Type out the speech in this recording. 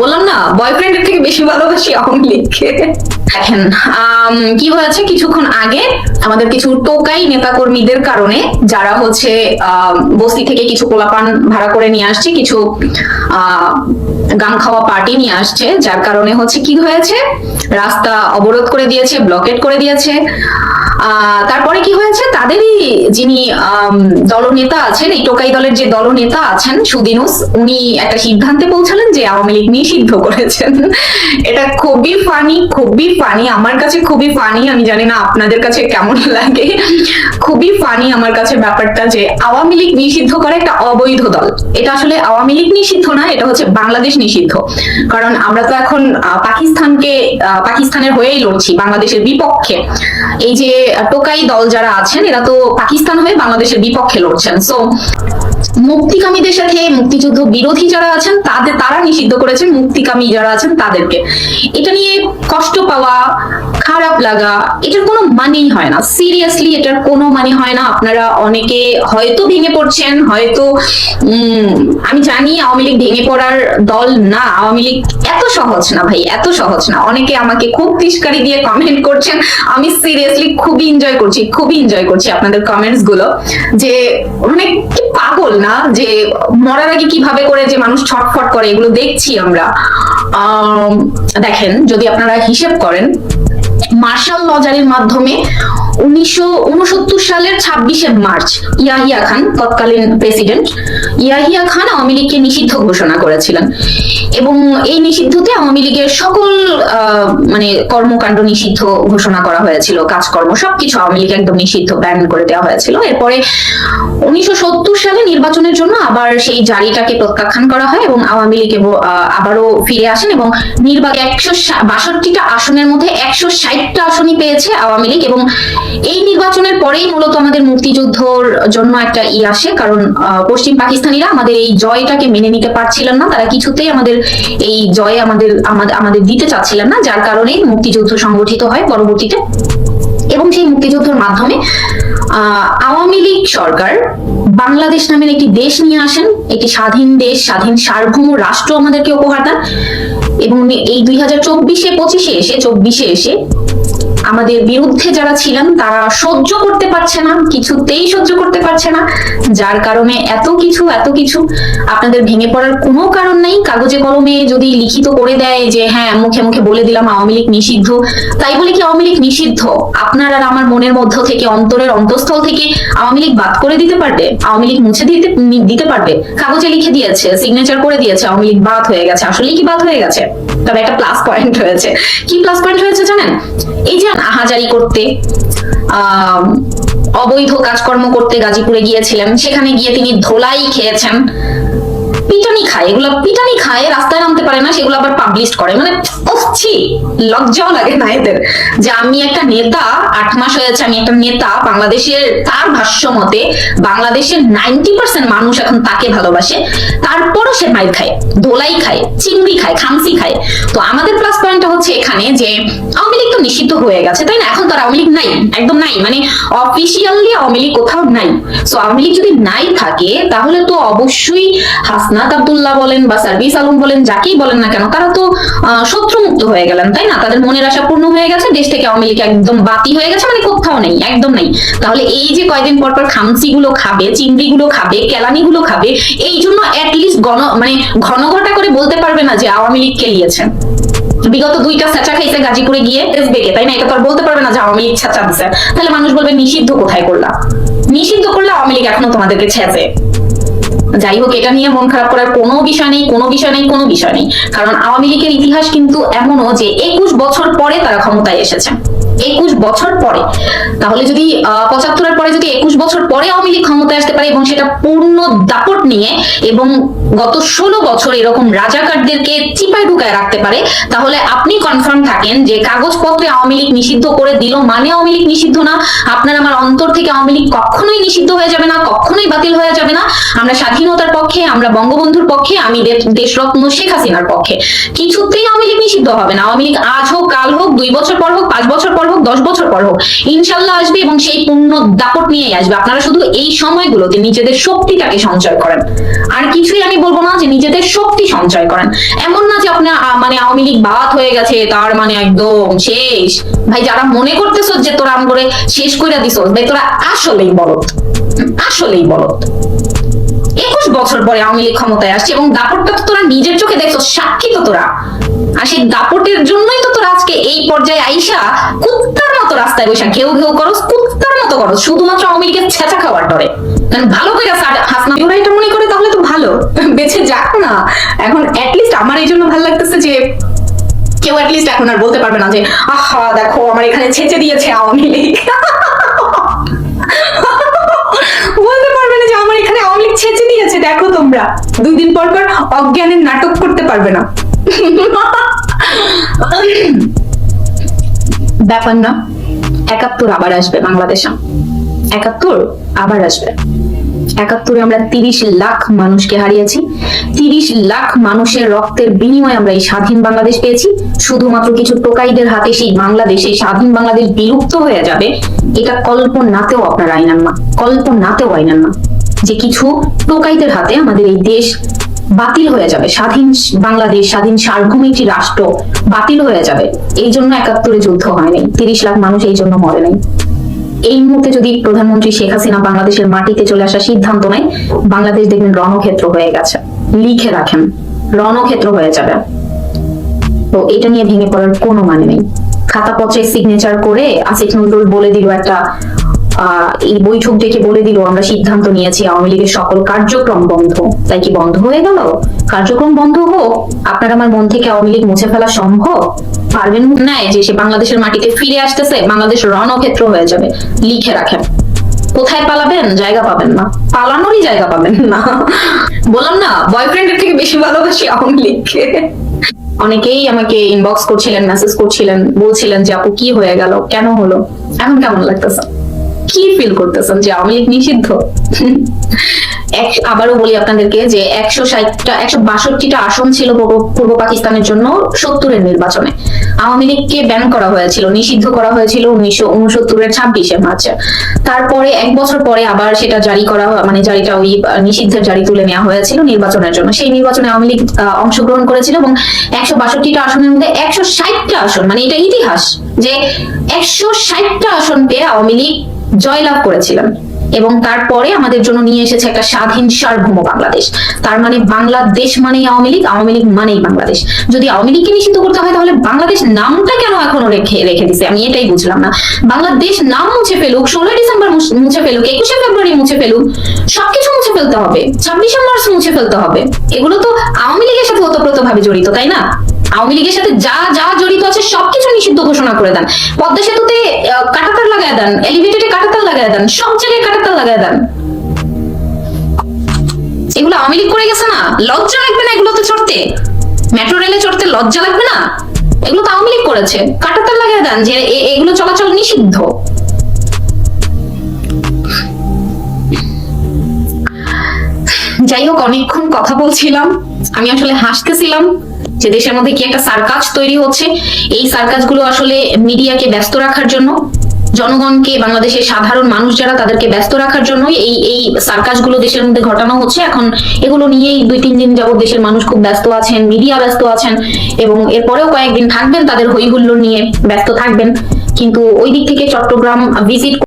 বললাম না বয়ফ্রেন্ডের থেকে বেশি ভালোবাসি আওয়ামী লীগকে দেখেন কি হয়েছে? কিছুক্ষণ আগে আমাদের কিছু টোকাই নেতাকর্মীদের কারণে যারা হচ্ছে বস্তি থেকে কিছু পোলাপান ভাড়া করে নিয়ে আসছে, কিছু গান খাওয়া পার্টি নিয়ে আসছে, যার কারণে হচ্ছে কি হয়েছে? রাস্তা অবরোধ করে দিয়েছে ব্লকেট করে দিয়েছে। তারপরে কি হয়েছে? তাদেরই যিনি দলনেতা আছেন, এই টোকাই দলের যে দলনেতা আছেন, সুদিনুস, উনি একটা সিদ্ধান্তে পৌঁছালেন যে আওয়ামী লীগ নিষিদ্ধ করেছেন। এটা খুবই ফানি খুবই ফানি আমার কাছে খুবই ফানি আমি জানি না আপনাদের কাছে কেমন লাগে। খুবই ফানি আমার কাছে ব্যাপারটা যে আওয়ামী লীগ নিষিদ্ধ করে একটা অবৈধ দল। এটা আসলে আওয়ামী লীগ নিষিদ্ধ না, এটা হচ্ছে বাংলাদেশ নিষিদ্ধ কারণ আমরা তো এখন পাকিস্তানকে পাকিস্তানের হয়েই লড়ছি, বাংলাদেশের বিপক্ষে। এই যে টোকাই দল যারা আছেন এরা তো পাকিস্তান হয়ে বাংলাদেশের বিপক্ষে লড়ছেন। সো মুক্তিকামীদের সাথে মুক্তিযুদ্ধ বিরোধী যারা আছেন, তাদের, তারা নিষিদ্ধ করেছেন মুক্তিকামী যারা আছেন তাদেরকে। এটা নিয়ে কষ্ট পাওয়া, খারাপ লাগা, এটার কোনো মানেই হয় না। সিরিয়াসলি এটার কোনো মানে হয় না। আপনারা অনেকে হয়তো ভেঙে পড়ছেন, হয়তো আমি জানি আওয়ামী লীগ ভেঙে পড়ার দল না। আওয়ামী লীগ এত সহজ না ভাই, এত সহজ না। অনেকে আমাকে খুব তিস্কারি দিয়ে কমেন্ট করছেন। আমি সিরিয়াসলি খুবই এনজয় করছি, খুবই এনজয় করছি আপনাদের কমেন্টসগুলো। যে মানে কি পাগল? না যে মরার আগে কীভাবে করে যে মানুষ ছটফট করে এগুলো দেখছি আমরা। আম, দেখেন যদি আপনারা হিসেব করেন মার্শাল লজারের মাধ্যমে উনিশশো উনসত্তর সালের ছাব্বিশে মার্চ ইয়াহিয়া খান, তৎকালীন প্রেসিডেন্ট, ইয়াহিয়া খান আওয়ামী লীগকে নিষিদ্ধ ঘোষণা করেছিলেন। এবং এই নিষিদ্ধতে আওয়ামী লীগের সকল মানে কর্মকাণ্ড নিষিদ্ধ ঘোষণা করা হয়েছিল, কাজকর্ম, সবকিছু আওয়ামী লীগ একদম নিষিদ্ধ ব্যান করে দেওয়া হয়েছিল। এরপরে উনিশশো সত্তর সালে নির্বাচনের জন্য আবার সেই জারিটাকে প্রত্যাখ্যান করা হয় এবং আওয়ামী লীগ আবারও ফিরে আসেন এবং নির্বাচন একশো বাষট্টিটা আসনের মধ্যে একশো ষাট ষাটটা আসনই পেয়েছে আওয়ামী লীগ এবং এই নির্বাচনের পরেই মূলত আমাদের মুক্তিযুদ্ধর জন্য একটা ই আসে, কারণ পশ্চিম পাকিস্তানিরা আমাদের এই জয়টাকে মেনে নিতে পারছিলেন না। তারা কিছুতেই আমাদের এই জয় আমাদের আমাদের দিতে চাচ্ছিলেন না, যার কারণেই মুক্তিযুদ্ধ সংগঠিত হয় পরবর্তীতে। এবং সেই মুক্তিযুদ্ধের মাধ্যমে আওয়ামী লীগ সরকার বাংলাদেশ নামের একটি দেশ নিয়ে আসেন, একটি স্বাধীন দেশ, স্বাধীন সার্বভৌম রাষ্ট্র আমাদেরকে উপহার দেন। এবং এই দুই হাজার চব্বিশে, পঁচিশে এসে, চব্বিশে এসে আমাদের বিরুদ্ধে যারা ছিলেন, তারা সহ্য করতে পারছে না, কিছুতেই সহ্য করতে পারছে না। যার কারণে এত কিছু এত কিছু আপনাদের ভেঙে পড়ার কোনো কারণ নেই। কাগজে কলমে যদি লিখিত করে দেয় যে হ্যাঁ মুখে মুখে বলে দিলাম আওয়ামী লীগ নিষিদ্ধ, তাই বলে কি আওয়ামী লীগ নিষিদ্ধ? আপনার আর আমার মনের মধ্য থেকে, অন্তরের অন্তঃস্থল থেকে আওয়ামী লীগ বাদ করে দিতে পারবে? আওয়ামী লীগ মুছে দিতে দিতে পারবে? কাগজে লিখে দিয়েছে সিগনেচার করে দিয়েছে, আওয়ামী লীগ বাদ হয়ে গেছে। আসলে কি বাদ হয়ে গেছে? তবে একটা প্লাস পয়েন্ট হয়েছে কি প্লাস পয়েন্ট হয়েছে জানেন? এই যে আহাজারি করতে অবৈধ কাজকর্ম করতে গাজীপুরে গিয়েছিলেন, সেখানে গিয়ে তিনি ধোলাই খেয়েছেন। পিটানি খায়, এগুলো পিটানি খায়, রাস্তায় নামতে পারে না, সেগুলো আবার পাবলিশ করে। মানে ছি, লজ্জাও লাগে না এদের। যে আমি একটা নেতা, আট মাস হয়েছে আমি একটা নেতা, বাংলাদেশের তার ভাষ্য মতে বাংলাদেশের নাইনটি পার্সেন্ট মানুষ এখন তাকে ভালোবাসে। তারপরও সে মাইর খায়, দোলাই খায়, চিংড়ি খায় খামসি খায়। তো আমাদের প্লাস পয়েন্টটা হচ্ছে এখানে যে আওয়ামী লীগ তো নিষিদ্ধ হয়ে গেছে, তাই না? এখন তো আর আওয়ামী লীগ নাই, একদম নাই। মানে অফিসিয়ালি আওয়ামী লীগ কোথাও নাই। সো আওয়ামী লীগ যদি নাই থাকে, তাহলে তো অবশ্যই হাসনাত আব্দুল্লাহ বলেন বা সার্ভিস আলম বলেন যাকেই বলেন না কেন তারা তো আহ, শত্রুমুক্ত হয়ে গেলেন তাই না? তাদের মনের আশা পূর্ণ হয়ে গেছে দেশ থেকে আওয়ামী লীগ একদম বাতি হয়ে গেছে মানে কোথাও নেই একদম নেই। তাহলে এই যে কয়দিন পর পর খামসি গুলো খাবে চিংড়ি গুলো খাবে কেলানি গুলো খাবে এই জন্য অ্যাটলিস্ট গণ মানে ঘন ঘটা করে বলতে পারবে না যে আওয়ামী লীগ খেলিয়েছেন বিগত দুইটা স্যাচা খাইছে গাজীপুরে গিয়ে এসবেকে তাই না? এটা তো আর বলতে পারবে না যে আওয়ামী লীগ ছাচা দিছে তাহলে মানুষ বলবে নিষিদ্ধ কোথায় করলা নিষিদ্ধ করলে আওয়ামী লীগ এখনও তোমাদেরকে ছেঁচে। যাই হোক, এটা নিয়ে মন খারাপ করার কোনো বিষয় নেই, কোনো বিষয় নেই, কোনো বিষয় নেই। কারণ আওয়ামী লীগের ইতিহাস কিন্তু এমনও যে একুশ বছর পরে তারা ক্ষমতায় এসেছে। একুশ বছর পরে। তাহলে যদি পঁচাত্তরের পরে যদি একুশ বছর পরে আওয়ামী লীগ ক্ষমতায় আসতে পারে এবং সেটা পূর্ণ দাপট নিয়ে এবং গত ষোলো বছর এরকম রাজাকারদেরকে চিপায় ঢুকায় রাখতে পারে, তাহলে আপনি কনফার্ম থাকেন যে কাগজপত্রে আওয়ামী লীগ নিষিদ্ধ করে দিল মানে আওয়ামী লীগ নিষিদ্ধ না। আপনার আমার অন্তর থেকে আওয়ামী লীগ কখনোই নিষিদ্ধ হয়ে যাবে না, কখনোই বাতিল হয়ে যাবে না। আমরা স্বাধীনতার পক্ষে, আমরা বঙ্গবন্ধুর পক্ষে, আমি দেশরত্ন শেখ হাসিনার পক্ষে। কিছুতেই আওয়ামী লীগ নিষিদ্ধ হবে না। আওয়ামী লীগ আজ হোক, কাল হোক, দুই বছর পর হোক, পাঁচ বছর পর হোক, দশ বছর পর হোক, ইনশাল্লাহ আসবে এবং সেই পূর্ণ দাপট নিয়েই আসবে। আপনারা শুধু এই সময়গুলোতে নিজেদের শক্তিটাকে সঞ্চয় করেন। আর কিছুই আমি বলব না যে নিজেদের শক্তি সঞ্চয় করেন। এমন না যে আপনার মানে আওয়ামী লীগ বাদ হয়ে গেছে, তার মানে একদম শেষ। ভাই, যারা মনে করতেছ যে তোরা আম করে শেষ করে দিছ ভাই, তোরা আসলেই বলত আসলেই বলত বছর পরে আওয়ামী লীগ ক্ষমতায় আসছে এবং দাপটটা তো তোরা নিজের চোখে দেখছ, সাক্ষী তো তোরা। আর সেই দাপটের জন্যই তো তোরা আজকে এই পর্যায়ে আইসা কুত্তার মতো রাস্তায় বসে ঘেউ ঘেউ করস, কুত্তার মতো করস, শুধুমাত্র আওয়ামী লীগের ছেঁচা খাওয়ার ডরে কারণ ভালো করে হাসনা এটা মনে করে তাহলে তো ভালো, বেঁচে যাক না। এখন অ্যাটলিস্ট আমার এই জন্য ভালো লাগতেছে যে কেউ অ্যাটলিস্ট এখন আর বলতে পারবে না যে, আহা, দেখো, আমার এখানে ছেঁচে দিয়েছে আওয়ামী লীগ বলতে পারবে না যে আমার এখানে আওয়ামী লীগ ছেঁচে দিয়েছে দেখো তোমরা। দুই দিন পর পর অজ্ঞানের নাটক করতে পারবে না। ব্যাপার না, একাত্তর আবার আসবে বাংলাদেশে। একাত্তর আবার আসবে। একাত্তরে আমরা তিরিশ লাখ মানুষকে হারিয়েছি, তিরিশ লাখ মানুষের রক্তের বিনিময়ে আমরা এই স্বাধীন বাংলাদেশ পেয়েছি। শুধুমাত্র কিছু টোকাইদের হাতে সেই বাংলাদেশ, এই স্বাধীন বাংলাদেশ বিলুপ্ত হয়ে যাবে, এটা কল্পনাতেও আপনারা আইনান না কল্পনাতেও আইনান না যে কিছু টোকাইদের হাতে আমাদের এই দেশ বাতিল হয়ে যাবে। স্বাধীন বাংলাদেশ, স্বাধীন সার্বভৌম একটি রাষ্ট্র বাতিল হয়ে যাবে। এই জন্য একাত্তরে যুদ্ধ হয়নি তিরিশ লাখ মানুষ এই জন্য মরে নাই। এই মুহূর্তে যদি প্রধানমন্ত্রী শেখ হাসিনা বাংলাদেশের মাটিতে চলে আসার সিদ্ধান্ত নেয়, বাংলাদেশ দেখবেন রণক্ষেত্র হয়ে গেছে। লিখে রাখেন, রণক্ষেত্র হয়ে যাবে। তো এটা নিয়ে ভেঙে পড়ার কোনো মানে নেই। খাতা পত্রে সিগনেচার করে আসিফ নজরুল বলে দিল একটা এই বৈঠক ডেকে বলে দিল, আমরা সিদ্ধান্ত নিয়েছি, আওয়ামী লীগের সকল কার্যক্রম বন্ধ। তাই কি বন্ধ হয়ে গেল? কার্যক্রম বন্ধ হোক, আপনার আমার মন থেকে আওয়ামী লীগ মুছে ফেলা সম্ভব? পারবেন? না যে সে বাংলাদেশের মাটিতে ফিরে আসতেছে, বাংলাদেশ রণক্ষেত্র হয়ে যাবে, লিখে রাখেন। কোথায় পালাবেন? জায়গা পাবেন না। পালানোরই জায়গা পাবেন না। বললাম না, বয়ফ্রেন্ডের থেকে বেশি ভালোবাসি আওয়ামী লীগকে। অনেকেই আমাকে ইনবক্স করছিলেন মেসেজ করছিলেন, বলছিলেন যে, আপু, কি হয়ে গেল? কেন হলো? এখন কেমন লাগতেছে? কি ফিল করতেছেন? যে আওয়ামী লীগ নিষিদ্ধ? আবারও বলি আপনাদেরকে যে একশো ষাটটা, একশো বাষট্টিটা আসন ছিল পূর্ব- পাকিস্তানের জন্য সত্তরের নির্বাচনে। আওয়ামী লীগকে ব্যান করা হয়েছিল, নিষিদ্ধ করা হয়েছিল উনিশশো উনসত্তরের ছাব্বিশে মার্চে। তারপরে এক বছর পরে আবার সেটা জারি করা মানে জারিটা ওই নিষিদ্ধের জারি তুলে নেওয়া হয়েছিল নির্বাচনের জন্য। সেই নির্বাচনে আওয়ামী লীগ অংশগ্রহণ করেছিল এবং একশো বাষট্টিটা আসনের মধ্যে একশো ষাটটা আসন মানে এটা ইতিহাস যে একশো ষাটটা আসন পেয়ে আওয়ামী লীগ জয়লাভ করেছিলেন এবং তারপরে আমাদের জন্য নিয়ে এসেছে একটা স্বাধীন সার্বভৌম বাংলাদেশ। তার মানে বাংলাদেশ মানেই আওয়ামী লীগ আওয়ামী লীগ মানেই বাংলাদেশ। যদি আওয়ামী লীগকে নিষিদ্ধ করতে হয়, তাহলে বাংলাদেশ নামটা কেন এখনও রেখে রেখে দিছে? আমি এটাই বুঝলাম না। বাংলাদেশ নাম মুছে ফেলুক, ষোলোই ডিসেম্বর মুছে ফেলুক, একুশে ফেব্রুয়ারি মুছে ফেলুক, সবকিছু মুছে ফেলতে হবে। ছাব্বিশে মার্চ মুছে ফেলতে হবে। এগুলো তো আওয়ামী লীগের সাথে ওতপ্রোত ভাবে জড়িত, তাই না? আওয়ামী লীগের সাথে যা যা নিষিদ্ধ ঘোষণা করে দেন। পদ্মা সেতুতে কাঁটাতার লাগায় দেন এলিভেটেডে কাঁটাতার লাগায় দেন, সব জায়গায় কাঁটাতার লাগায় দেন। এগুলো আওয়ামী লীগ করে গেছে না? লজ্জা লাগবে না এগুলোতে চড়তে? মেট্রো রেলে চড়তে লজ্জা লাগবে না? এগুলো তো আওয়ামী লীগ করেছে। কাঁটাতার লাগায় দেন যে এগুলো চলাচল নিষিদ্ধ। যাই হোক, অনেকক্ষণ কথা বলছিলাম। আমি আসলে হাসতেছিলাম। যে দেশের মধ্যে কি একটা সার্কাস তৈরি হচ্ছে? এই সার্কাসগুলো আসলে মিডিয়াকে ব্যস্ত রাখার জন্য, জনগণকে, বাংলাদেশের সাধারণ মানুষ যারা তাদেরকে ব্যস্ত রাখার জন্য এই এই সার্কাসগুলো দেশের মধ্যে ঘটানো হচ্ছে। এখন এগুলো নিয়েই দুই, তিন দিন যাবত দেশের মানুষ খুব ব্যস্ত আছেন, মিডিয়া ব্যস্ত আছেন এবং এরপরেও কয়েকদিন থাকবেন, তাদের হই হুল্লোড় নিয়ে ব্যস্ত থাকবেন। কিন্তু ওই দিক থেকে চট্টগ্রাম ভিজিট